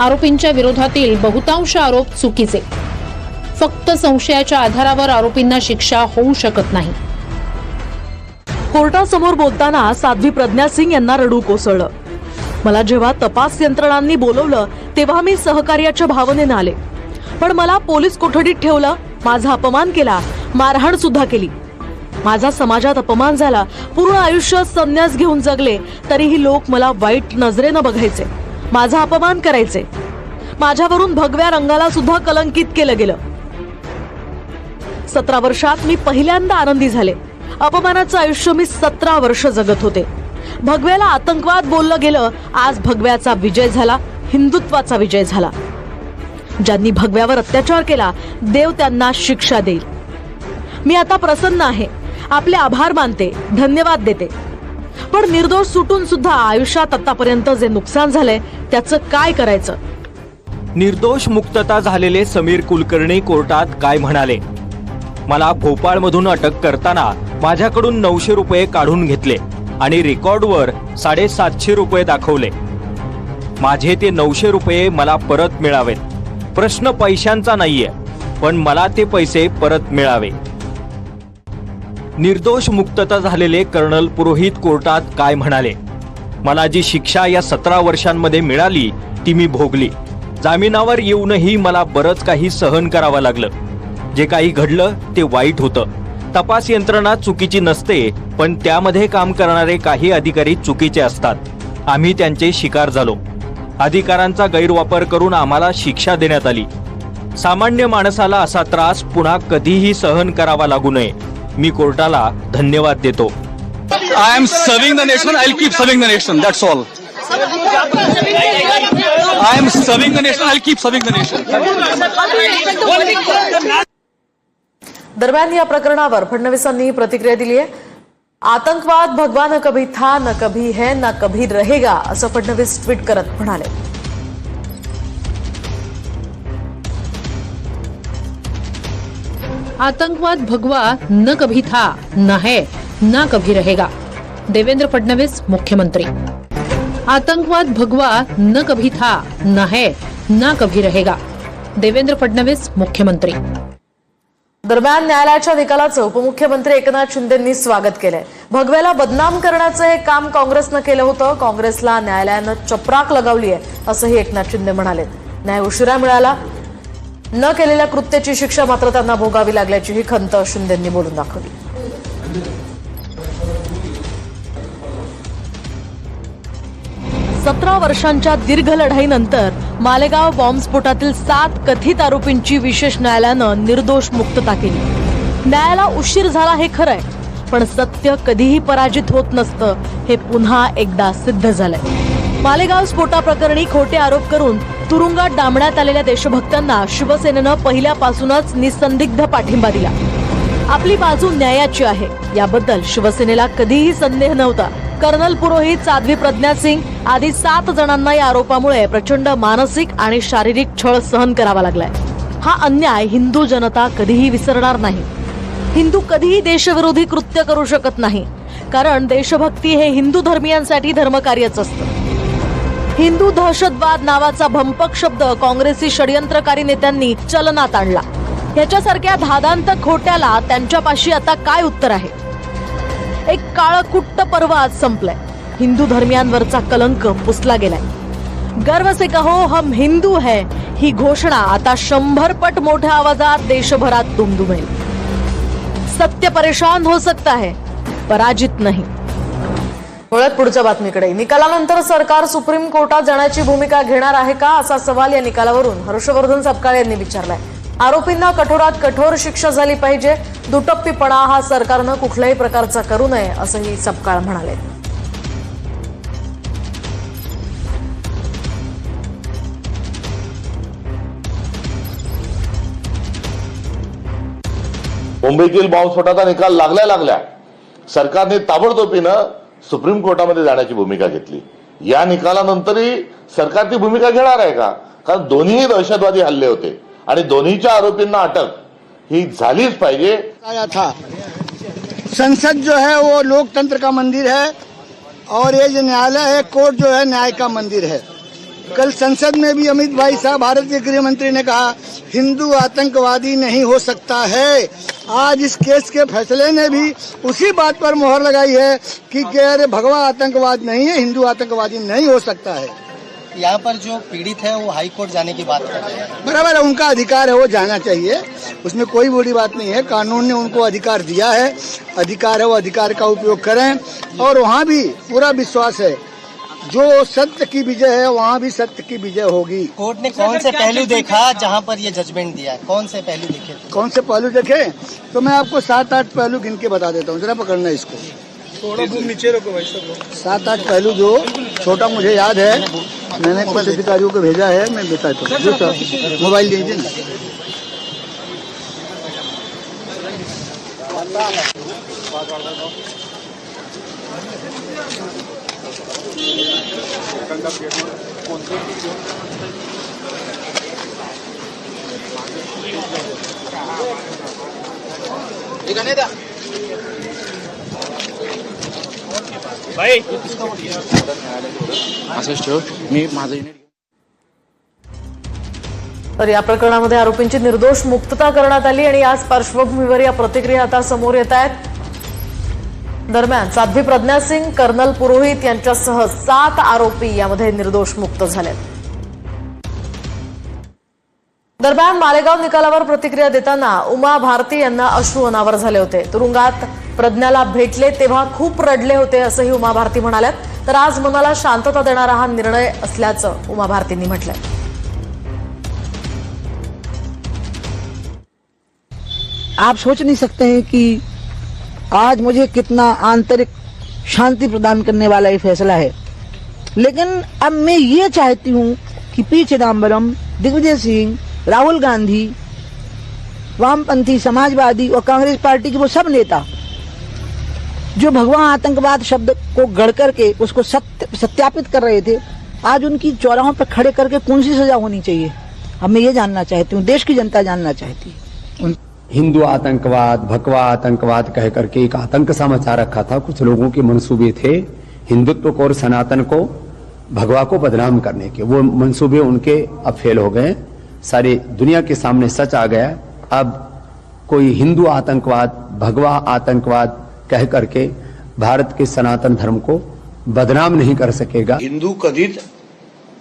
आरोपींच्या विरोधातील बहुतांश आरोप चुकीचे. फक्त संशयाच्या आधारावर आरोपींना शिक्षा होऊ शकत नाही. कोर्टासमोर बोलताना साध्वी प्रज्ञा सिंग यांना रडू कोसळलं. मला जेव्हा तपास यंत्रणांनी बोलवलं तेव्हा मी सहकार्याच्या भावनेनं आले. पण मला पोलीस कोठडीत ठेवलं माझा अपमान केला मारहाण सुद्धा केली. माझा समाजात अपमान झाला पूर्ण आयुष्य संन्यास घेऊन जगले तरीही लोक मला वाईट नजरेनं बघायचे. माझा अपमान करायचे. माझ्यावरून भगव्या रंगाला सुद्धा कलंकित केलं गेलं. सतरा वर्षात मी पहिल्यांदा आनंदी झाले. अपमानाचं आयुष्य मी सतरा वर्ष जगत होते. भगव्याला आतंकवाद बोललं गेलं आज भगव्याचा विजय झाला हिंदुत्वाचा विजय झाला. ज्यांनी भगव्यावर अत्याचार केला देव त्यांना शिक्षा देईल. मी आता प्रसन्न आहे. आपले आभार मानते धन्यवाद देते. पण निर्दोष सुटून सुद्धा आयुष्यात आतापर्यंत जे नुकसान झालंय त्याचं काय करायचं? निर्दोष मुक्तता झालेले समीर कुलकर्णी कोर्टात काय म्हणाले? मला भोपाळमधून अटक करताना माझ्याकडून नऊशे रुपये काढून घेतले आणि रेकॉर्डवर साडेसातशे रुपये दाखवले. माझे ते नऊशे रुपये मला परत मिळावेत. प्रश्न पैशांचा नाहीये पण मला ते पैसे परत मिळावे. निर्दोष मुक्तता झालेले कर्नल पुरोहित कोर्टात काय म्हणाले? मला जी शिक्षा या सतरा वर्षांमध्ये मिळाली ती मी भोगली. जामिनावर येऊनही मला बरंच काही सहन करावं लागलं. जे काही घडलं ते वाईट होतं. तपास यंत्रणा चुकीची नसते पण त्यामध्ये काम करणारे काही अधिकारी चुकीचे असतात. आम्ही त्यांचे शिकार झालो. अधिकारांचा गैरवापर करून आम्हाला शिक्षा देण्यात आली. सामान्य माणसाला असा त्रास पुन्हा कधीही सहन करावा लागू नये. मी कोर्टाला धन्यवाद देतो. I am serving the nation I keep serving the nation that's all I am serving the nation I keep serving the nation दरम्यान या प्रकरणावर फडणवीसांनी प्रतिक्रिया दी है आतंकवाद भगवा न कभी था न कभी है न कभी रहेगा असं फडणवीस ट्विट करत आतंकवाद भगवा न कभी था न है न कभी रहेगा. देवेंद्र फडणवीस मुख्यमंत्री. आतंकवाद भगवा न कभी था न है न कभी रहेगा. देवेंद्र फडणवीस मुख्यमंत्री. दरम्यान न्यायालयाच्या निकालाचं उपमुख्यमंत्री एकनाथ शिंदेंनी स्वागत केलंय. भगव्याला बदनाम करण्याचं हे काम काँग्रेसनं केलं होतं. काँग्रेसला न्यायालयानं चपराक लगावली आहे असंही एकनाथ शिंदे म्हणाले. न्याय उशिरा मिळाला. न केलेल्या कृत्याची शिक्षा मात्र त्यांना भोगावी लागल्याचीही खंत शिंदेंनी बोलून दाखवली. सतरा वर्षांच्या दीर्घ लढाईनंतर मालेगाव बॉम्बस्फोटातील सात कथित आरोपींची विशेष न्यायालयानं निर्दोष मुक्तता केली. न्यायाला उशीर झाला हे खरंय पण सत्य कधीही पराजित होत नसतं हे पुन्हा एकदा सिद्ध झालंय. मालेगाव स्फोटाप्रकरणी खोटे आरोप करून तुरुंगात डांबण्यात आलेल्या देशभक्तांना शिवसेनेनं पहिल्यापासूनच निसंदिग्ध पाठिंबा दिला. आपली बाजू न्यायाची आहे याबद्दल शिवसेनेला कधीही संदेह नव्हता. कर्नल पुरोहित साध्वी प्रज्ञा सिंग आदी सात जणांना या आरोपामुळे प्रचंड मानसिक आणि शारीरिक छळ सहन करावा लागलाय. हा अन्याय हिंदू जनता कधीही विसरणार नाही. हिंदू कधीही देशविरोधी कृत्य करू शकत नाही कारण देशभक्ती हे हिंदू धर्मियांसाठी धर्मकार्यच असतं. हिंदू दहशतवाद नावाचा भंपक शब्द काँग्रेसी षडयंत्रकारी नेत्यांनी चलनात आणला. ह्याच्यासारख्या धादांत खोट्याला त्यांच्यापाशी आता काय उत्तर आहे? एक काळकुट्ट पर्व आज संपलंय. हिंदू धर्मियांवरचा कलंक पुसला गेलाय. गर्व से कहो हम हिंदू है ही घोषणा आता शंभर पट मोठ्या आवाजात देशभरात दुमदुमेल. सत्य परेशान हो सकता है पराजित नाही. वळत पुढच्या बातमीकडे. निकालानंतर सरकार सुप्रीम कोर्टात जाण्याची भूमिका घेणार आहे का असा सवाल या निकालावरून? हर्षवर्धन सपकाळ यांनी विचारलाय. आरोपींना कठोरात कठोर शिक्षा झाली पाहिजे. दुटप्पीपणा हा सरकारनं कुठल्याही प्रकारचा करू नये असंही सपकाळ म्हणाले. मुंबईतील बॉम्बस्फोटाचा निकाल लागल्या लागल्या सरकारने ताबडतोबीनं सुप्रीम कोर्टामध्ये जाण्याची भूमिका घेतली. या निकालानंतरही सरकार ती भूमिका घेणार आहे का? कारण दोन्ही दहशतवादी हल्ले होते. आरोपींना अटक. ही था. संसद जो है, वो लोकतंत्र का मंदिर है और ये जो न्यायालय है, कोर्ट जो है, न्याय का मंदिर है। कल संसद में भी अमित भाई साहब भारत के गृह मंत्री ने कहा, हिंदू आतंकवादी नहीं हो सकता है। आज इस केस के फैसले ने भी उसी बात पर मोहर लगाई है कि अरे भगवा आतंकवाद नहीं है, हिंदू आतंकवादी नहीं हो सकता है। यहाँ पर जो पीड़ित है वो हाई कोर्ट जाने की बात कर रहे हैं। बराबर है उनका अधिकार है वो जाना चाहिए। उसमें कोई बुरी बात नहीं है। कानून ने उनको अधिकार दिया है। अधिकार है वो अधिकार का उपयोग करें। और वहाँ भी पूरा विश्वास है। जो सत्य की विजय है वहाँ भी सत्य की विजय होगी। कोर्ट ने कौन से पहलू देखा जहाँ पर ये जजमेंट दिया है? कौन से पहलू देखे? कौन से पहलू देखे? तो मैं आपको सात आठ पहलू गिन के बता देता हूँ। जरा पकड़ना इसको। थोड़ा नीचे रखो भाई सात आठ पहलू जो छोटा मुझे याद है। मैंने कुछ अधिकारियों को भेजा है मैं बताता हूँ। जो सर मोबाइल दीजिए ना। तर या प्रकरणामध्ये आरोपींची निर्दोष मुक्तता करण्यात आली आणि याच पार्श्वभूमीवर या प्रतिक्रिया आता समोर येत आहेत. दरम्यान साध्वी प्रज्ञा सिंग कर्नल पुरोहित यांच्यासह सात आरोपी यामध्ये निर्दोष मुक्त झाले दरम्यान मालेगाव निकालावर प्रतिक्रिया देताना उमा भारती यांना अश्रू अनावर झाले होते. तुरुंगात प्रज्ञाला भेटले तेव्हा खूप रडले होते असंही उमा भारती म्हणाल्यात. तर आज मनाला शांतता देणारा हा निर्णय असल्याचं उमा भारतींनी म्हटलंय. आप सोच नहीं सकते हैं कि आज मुझे कितना आंतरिक शांति प्रदान करने वाला ये फैसला है। लेकिन अब मैं ये चाहती हूँ कि पी चिदम्बरम दिग्विजय सिंह राहुल गांधी, वामपंथी समाजवादी और कांग्रेस पार्टी के वो सब नेता, जो भगवान आतंकवाद शब्द को गढ़ करके उसको सत्य, सत्यापित कर रहे थे, आज उनकी चौराहों पर खड़े करके कौन सी सजा होनी चाहिए? अब मैं ये जानना चाहती हूँ, देश की जनता जानना चाहती है। हिंदू आतंकवाद भगवा आतंकवाद कह करके एक आतंक सा मचा रखा था, कुछ लोगों के मंसूबे थे, हिंदुत्व को और सनातन को, भगवा को बदनाम करने के, वो मंसूबे उनके अब फेल हो गए। सारी दुनिया के सामने सच आ गया। अब कोई हिंदू आतंकवाद, भगवा आतंकवाद कह करके भारत के सनातन धर्म को बदनाम नहीं कर सकेगा। हिंदू कधीच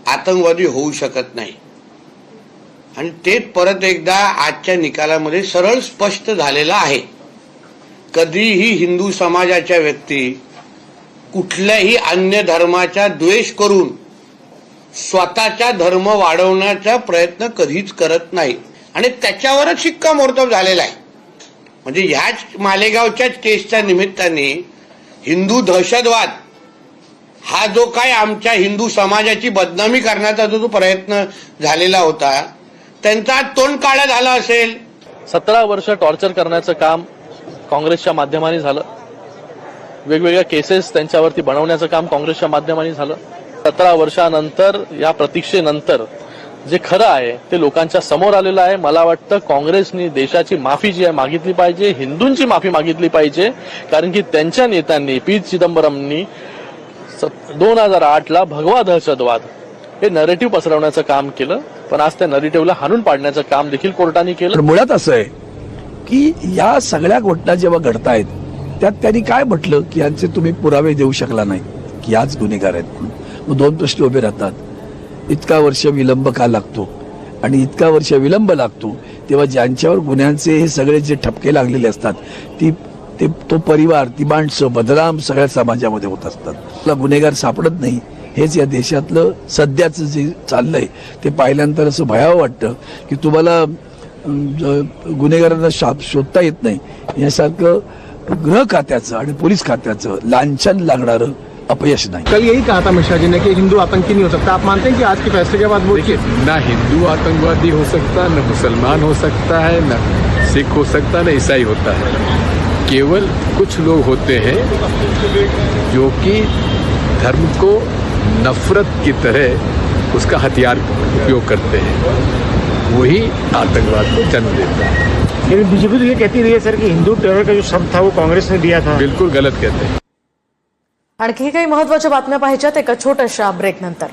आतंकवादी होऊ शकत नाही। आणि ते परत एकदा आजच्या निकालामध्ये सरळ स्पष्ट झालेलं आहे। कधीही हिंदू समाजाच्या व्यक्ती कुठल्याही अन्य धर्माचा द्वेष करून स्वतःचा धर्म वाढवण्याचा प्रयत्न कधीच करत नाही. आणि त्याच्यावरच शिक्कामोर्तब झालेला आहे. म्हणजे ह्याच मालेगावच्याच केसच्या निमित्ताने हिंदू दहशतवाद हा जो काय आमच्या हिंदू समाजाची बदनामी करण्याचा जो जो प्रयत्न झालेला होता त्यांचा तोंड काळा झाला असेल. सतरा वर्ष टॉर्चर करण्याचं काम काँग्रेसच्या माध्यमाने झालं. वेगवेगळ्या केसेस त्यांच्यावरती बनवण्याचं काम काँग्रेसच्या माध्यमाने झालं. सतरा वर्षानंतर या प्रतीक्षेनंतर जे खरं आहे ते लोकांच्या समोर आलेलं आहे. मला वाटतं काँग्रेसनी देशाची माफी जी आहे मागितली पाहिजे. हिंदूंची माफी मागितली पाहिजे. कारण की त्यांच्या नेत्यांनी पी. चिदंबरमनी दोन हजार आठला भगवा दहशतवाद हे नरेटिव्ह पसरवण्याचं काम केलं. पण आज त्या नरेटिव्हला हाणून पाडण्याचं काम देखील कोर्टाने केलं. मुळात असं आहे की या सगळ्या घटना जेव्हा घडतायत त्यात त्यांनी काय म्हटलं की यांचे तुम्ही पुरावे देऊ शकला नाही? की याच गुन्हेगार आहेत म्हणून. मग दोन प्रश्न उभे राहतात. इतका वर्ष विलंब का लागतो? आणि इतका वर्ष विलंब लागतो तेव्हा ज्यांच्यावर गुन्ह्यांचे हे सगळे जे ठपके लागलेले असतात ती ते तो परिवार ती माणसं बदनाम सगळ्या समाजामध्ये होत असतात. आपला गुन्हेगार सापडत नाही. हेच या देशातलं सध्याचं जे चाललंय ते पाहिल्यानंतर असं भयावं वाटतं की तुम्हाला गुन्हेगारांना शाप शोधता येत नाही. यासारखं गृह खात्याचं आणि पोलीस खात्याचं लांछन लागणारं अपयश नाही। कल यही कहा था मिश्रा जी ने कि हिंदू आतंकी नहीं हो सकता। आप मानते हैं कि आज के फैसले के बाद वो देखिए ना हिंदू आतंकवादी हो सकता न मुसलमान हो सकता है न सिख हो सकता न ईसाई होता है। केवल कुछ लोग होते हैं जो कि धर्म को नफरत की तरह उसका हथियार उपयोग करते हैं। वही आतंकवाद को जन्म देता है। लेकिन बीजेपी तो ये कहती रही है सर कि हिंदू टेरर का जो शब्द था वो कांग्रेस ने दिया था। बिल्कुल गलत कहते हैं। आणखी काही महत्त्वाच्या बातम्या पाहिजेत एका छोट्याशा ब्रेक नंतर.